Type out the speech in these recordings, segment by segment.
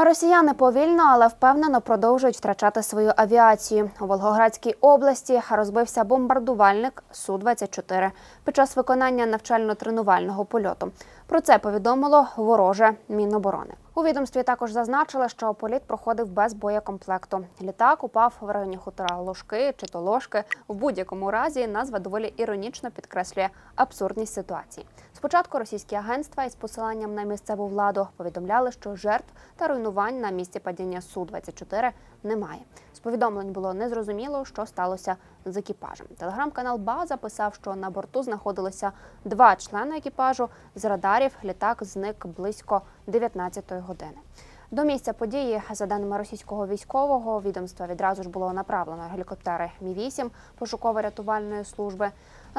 А Росіяни повільно, але впевнено продовжують втрачати свою авіацію. У Волгоградській області розбився бомбардувальник Су-24 під час виконання навчально-тренувального польоту. Про це повідомило вороже Міноборони. У відомстві також зазначили, що політ проходив без боєкомплекту. Літак упав в районі хутора Ложки чи то Ложки. В будь-якому разі назва доволі іронічно підкреслює абсурдність ситуації. Спочатку російські агентства із посиланням на місцеву владу повідомляли, що жертв та руйнувань на місці падіння Су-24 немає. З повідомлень було незрозуміло, що сталося з екіпажем. Телеграм-канал База писав, що на борту знаходилися два члени екіпажу. З радарів літак зник близько 19-ї години. До місця події, за даними російського військового відомства, відразу ж було направлено гелікоптери Мі-8 пошуково-рятувальної служби.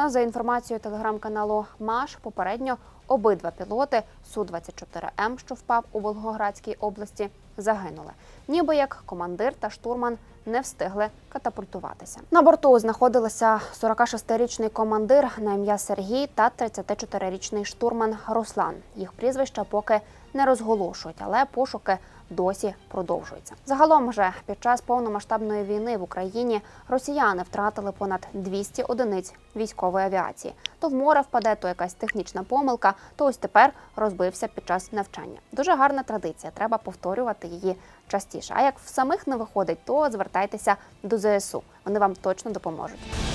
За інформацією телеграм-каналу МАШ, попередньо обидва пілоти Су-24М, що впав у Волгоградській області, загинули. Ніби як командир та штурман не встигли катапультуватися. На борту знаходилися 46-річний командир на ім'я Сергій та 34-річний штурман Руслан. Їх прізвища поки не розголошують, але пошуки досі продовжуються. Загалом же під час повномасштабної війни в Україні росіяни втратили понад 200 одиниць військової авіації. То в море впаде, то якась технічна помилка, то ось тепер розбився під час навчання. Дуже гарна традиція. Треба повторювати її частіше. А як в самих не виходить, то звертайтеся до ЗСУ. Вони вам точно допоможуть.